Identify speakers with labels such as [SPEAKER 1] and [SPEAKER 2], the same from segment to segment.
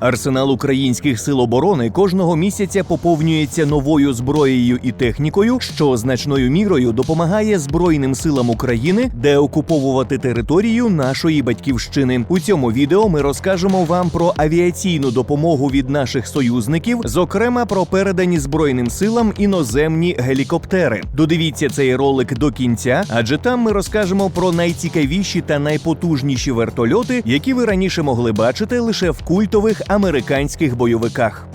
[SPEAKER 1] Арсенал українських сил оборони кожного місяця поповнюється новою зброєю і технікою, що значною мірою допомагає Збройним силам України деокуповувати територію нашої батьківщини. У цьому відео ми розкажемо вам про авіаційну допомогу від наших союзників, зокрема про передані Збройним силам іноземні гелікоптери. Додивіться цей ролик до кінця, адже там ми розкажемо про найцікавіші та найпотужніші вертольоти, які ви раніше могли бачити лише в культових американських бойовиках.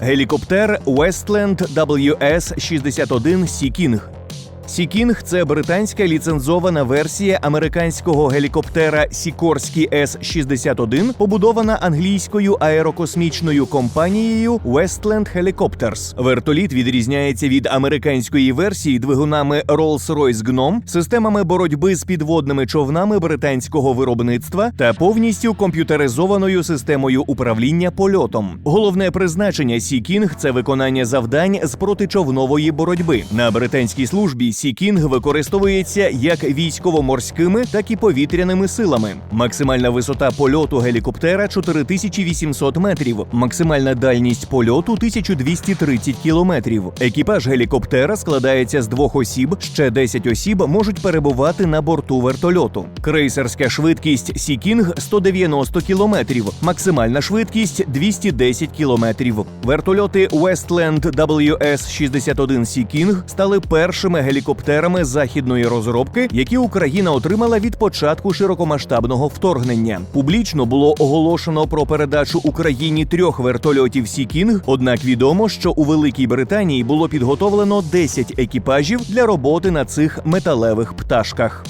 [SPEAKER 1] Гелікоптер Westland WS-61 Sea King. King – це британська ліцензована версія американського гелікоптера Сікорський С-61, побудована англійською аерокосмічною компанією Westland Helicopters. Вертоліт відрізняється від американської версії двигунами Rolls-Royce Gnome, системами боротьби з підводними човнами британського виробництва та повністю комп'ютеризованою системою управління польотом. Головне призначення King – це виконання завдань з протичовнової боротьби. На британській службі King використовується як військово-морськими, так і повітряними силами. Максимальна висота польоту гелікоптера 4800 метрів, максимальна дальність польоту 1230 кілометрів. Екіпаж гелікоптера складається з двох осіб. Ще 10 осіб можуть перебувати на борту вертольоту. Крейсерська швидкість Sea King 190 кілометрів, максимальна швидкість 210 кілометрів. Вертольоти Westland WS-61 Sea King стали першими гелікоптерами західної розробки, які Україна отримала від початку широкомасштабного вторгнення. Публічно було оголошено про передачу Україні трьох вертольотів Sea King, Однак відомо, що у Великій Британії було підготовлено 10 екіпажів для роботи на цих металевих пташках.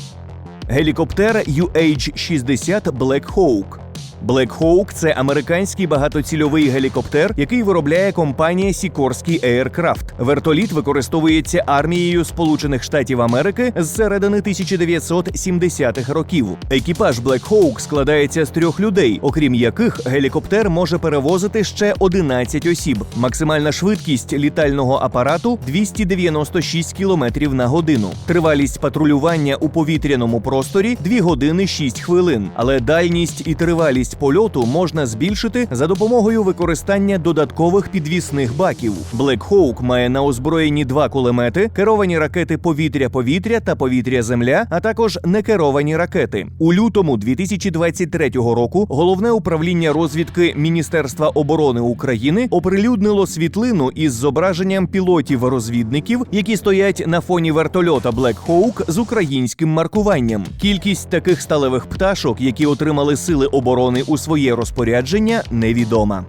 [SPEAKER 1] Гелікоптер UH-60 Black Hawk. Black Hawk – це американський багатоцільовий гелікоптер, який виробляє компанія Sikorsky Aircraft. Вертоліт використовується армією Сполучених Штатів Америки з середини 1970-х років. Екіпаж Black Hawk складається з трьох людей, окрім яких гелікоптер може перевозити ще 11 осіб. Максимальна швидкість літального апарату 296 км на годину. Тривалість патрулювання у повітряному просторі 2 години 6 хвилин. Але дальність і тривалість польоту можна збільшити за допомогою використання додаткових підвісних баків. Black Hawk має на озброєнні два кулемети, керовані ракети повітря-повітря та повітря-земля, а також некеровані ракети. У лютому 2023 року головне управління розвідки Міністерства оборони України оприлюднило світлину із зображенням пілотів-розвідників, які стоять на фоні вертольота Black Hawk з українським маркуванням. Кількість таких сталевих пташок, які отримали сили оборони у своє розпорядження, невідома.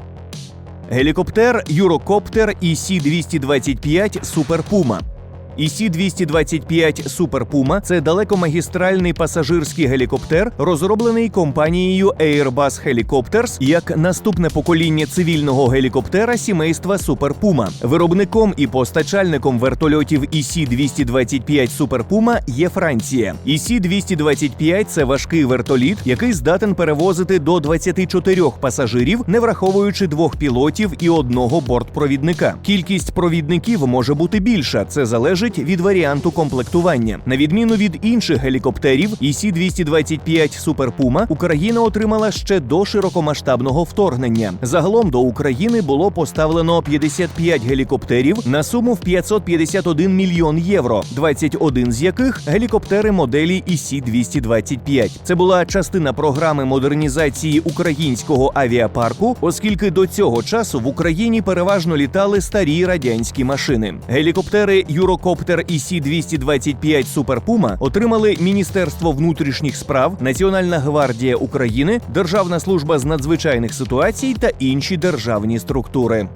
[SPEAKER 1] Гелікоптер Юрокоптер EC-225 Super Puma. EC-225 Super Puma – це далекомагістральний пасажирський гелікоптер, розроблений компанією Airbus Helicopters як наступне покоління цивільного гелікоптера сімейства Super Puma. Виробником і постачальником вертольотів EC-225 Super Puma є Франція. EC-225 – це важкий вертоліт, який здатен перевозити до 24 пасажирів, не враховуючи двох пілотів і одного бортпровідника. Кількість провідників може бути більша. Це залежить від варіанту комплектування. На відміну від інших гелікоптерів, EC-225 Super Puma Україна отримала ще до широкомасштабного вторгнення. Загалом до України було поставлено 55 гелікоптерів на суму в 551 мільйон євро, 21 з яких гелікоптери моделі EC-225. Це була частина програми модернізації українського авіапарку, оскільки до цього часу в Україні переважно літали старі радянські машини. Гелікоптери Юрокоптер EC-225 Super Puma отримали Міністерство внутрішніх справ, Національна гвардія України, Державна служба з надзвичайних ситуацій та інші державні структури.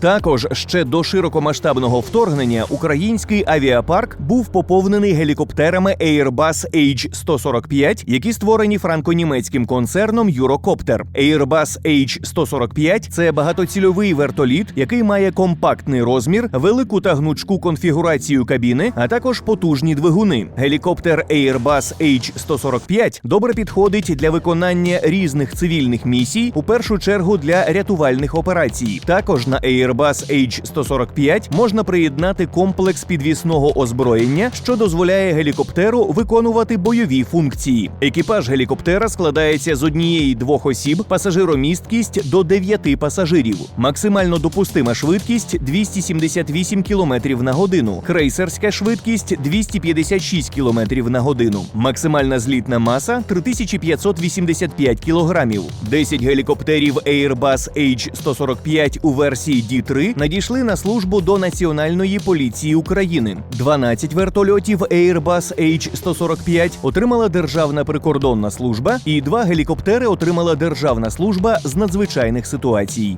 [SPEAKER 1] Також ще до широкомасштабного вторгнення український авіапарк був поповнений гелікоптерами Airbus H-145, які створені франко-німецьким концерном Eurocopter. Airbus H-145 – це багатоцільовий вертоліт, який має компактний розмір, велику та гнучку конфігурацію кабіни, а також потужні двигуни. Гелікоптер Airbus H-145 добре підходить для виконання різних цивільних місій, у першу чергу для рятувальних операцій. Також на Airbus Airbus H-145 можна приєднати комплекс підвісного озброєння, що дозволяє гелікоптеру виконувати бойові функції. Екіпаж гелікоптера складається з однієї двох осіб, пасажиромісткість до 9 пасажирів. Максимально допустима швидкість 278 км на годину, крейсерська швидкість 256 км на годину. Максимальна злітна маса 3585 кг. 10 гелікоптерів Airbus H-145 у версії D3 надійшли на службу до Національної поліції України. 12 вертольотів Airbus H-145 отримала Державна прикордонна служба, і два гелікоптери отримала Державна служба з надзвичайних ситуацій.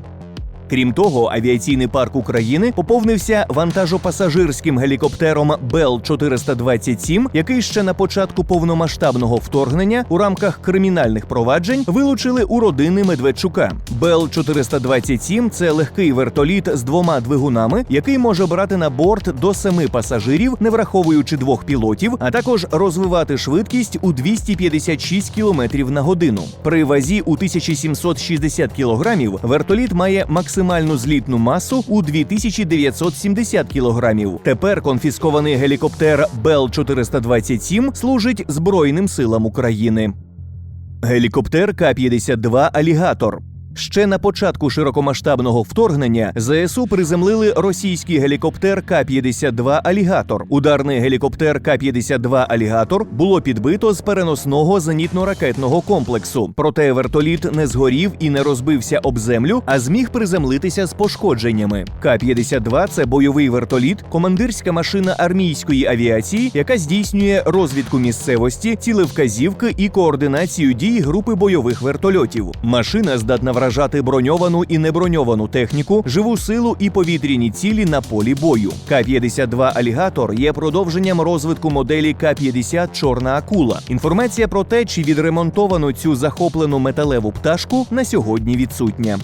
[SPEAKER 1] Крім того, авіаційний парк України поповнився вантажопасажирським гелікоптером Бел 427 який ще на початку повномасштабного вторгнення у рамках кримінальних проваджень вилучили у родини Медведчука. Бел 427 це легкий вертоліт з двома двигунами, який може брати на борт до семи пасажирів, не враховуючи двох пілотів, а також розвивати швидкість у 256 км на годину. При вазі у 1760 кг вертоліт має максимальну злітну масу у 2970 кілограмів. Тепер конфіскований гелікоптер Бел 427 служить Збройним силам України. Гелікоптер К-52 Алігатор. Ще на початку широкомасштабного вторгнення ЗСУ приземлили російський гелікоптер К-52 Алігатор. Ударний гелікоптер К-52 Алігатор було підбито з переносного зенітно-ракетного комплексу. Проте вертоліт не згорів і не розбився об землю, а зміг приземлитися з пошкодженнями. К-52 – це бойовий вертоліт, командирська машина армійської авіації, яка здійснює розвідку місцевості, цілевказівки і координацію дій групи бойових вертольотів. Машина здатна вражати броньовану і неброньовану техніку, живу силу і повітряні цілі на полі бою. К-52 Алігатор є продовженням розвитку моделі К-50 Чорна акула. Інформація про те, чи відремонтовано цю захоплену металеву пташку, на сьогодні відсутня.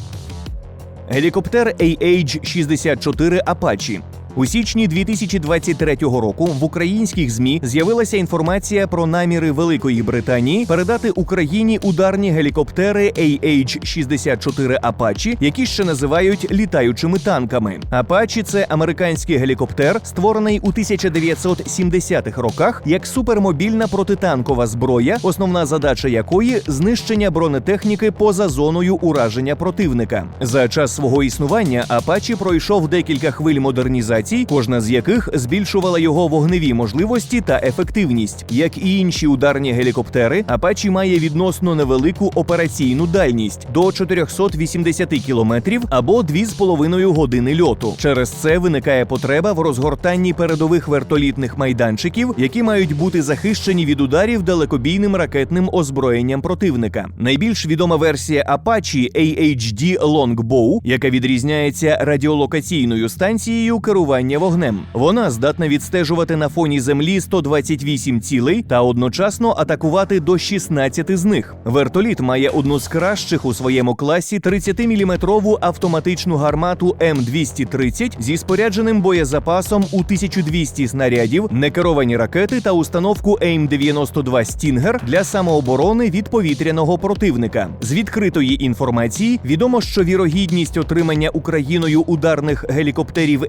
[SPEAKER 1] Гелікоптер AH-64 Apache. У січні 2023 року в українських змі з'явилася інформація про наміри Великої Британії передати Україні ударні гелікоптери AH-64 Apache, які ще називають літаючими танками. Apache – це американський гелікоптер, створений у 1970-х роках як супермобільна протитанкова зброя, основна задача якої знищення бронетехніки поза зоною ураження противника. За час свого існування Apache пройшов декілька хвиль модернізації, кожна з яких збільшувала його вогневі можливості та ефективність. Як і інші ударні гелікоптери, Apache має відносно невелику операційну дальність до 480 кілометрів або 2,5 години льоту. Через це виникає потреба в розгортанні передових вертолітних майданчиків, які мають бути захищені від ударів далекобійним ракетним озброєнням противника. Найбільш відома версія Apache AHD Longbow, яка відрізняється радіолокаційною станцією керування вогнем. Вона здатна відстежувати на фоні землі 128 цілей та одночасно атакувати до 16 з них. Вертоліт має одну з кращих у своєму класі 30-мм автоматичну гармату М230 зі спорядженим боєзапасом у 1200 снарядів, некеровані ракети та установку АІМ-92 Стінгер для самооборони від повітряного противника. З відкритої інформації відомо, що вірогідність отримання Україною ударних гелікоптерів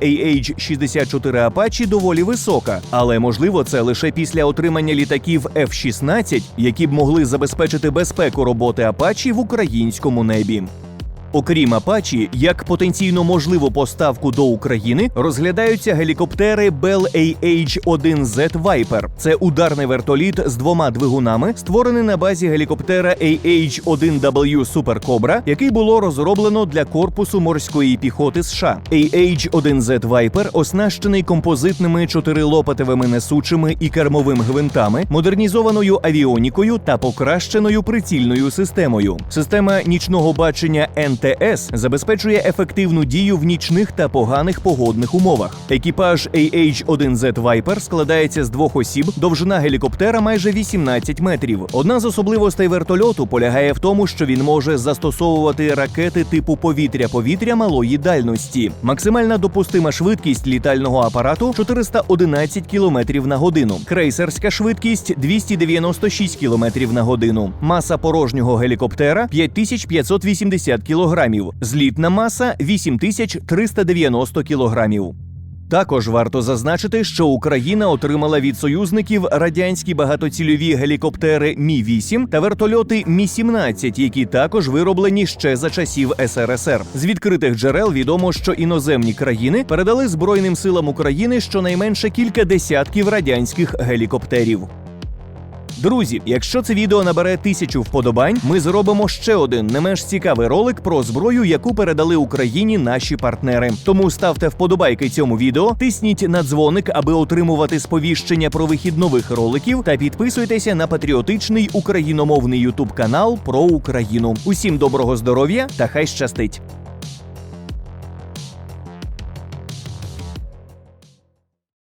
[SPEAKER 1] AH-64 Apache доволі висока, але можливо це лише після отримання літаків F-16, які б могли забезпечити безпеку роботи Apache в українському небі. Окрім Apache, як потенційно можливу поставку до України розглядаються гелікоптери Bell AH-1Z Viper. Це ударний вертоліт з двома двигунами, створений на базі гелікоптера AH-1W Super Cobra, який було розроблено для корпусу морської піхоти США. AH-1Z Viper оснащений композитними чотирилопатевими несучими і кермовим гвинтами, модернізованою авіонікою та покращеною прицільною системою. Система нічного бачення НТС забезпечує ефективну дію в нічних та поганих погодних умовах. Екіпаж AH-1Z Viper складається з двох осіб, довжина гелікоптера майже 18 метрів. Одна з особливостей вертольоту полягає в тому, що він може застосовувати ракети типу повітря-повітря малої дальності. Максимальна допустима швидкість літального апарату 411 км на годину. Крейсерська швидкість 296 км на годину. Маса порожнього гелікоптера 5580 кг. Кілограмів, злітна маса 8390 кілограмів. Також варто зазначити, що Україна отримала від союзників радянські багатоцільові гелікоптери Мі 8 та вертольоти Мі 17 які також вироблені ще за часів СРСР. З відкритих джерел відомо, що іноземні країни передали Збройним силам України щонайменше кілька десятків радянських гелікоптерів. Друзі, якщо це відео набере тисячу вподобань, ми зробимо ще один не менш цікавий ролик про зброю, яку передали Україні наші партнери. Тому ставте вподобайки цьому відео, тисніть на дзвоник, аби отримувати сповіщення про вихід нових роликів, та підписуйтеся на патріотичний україномовний ютуб канал про Україну. Усім доброго здоров'я та хай щастить!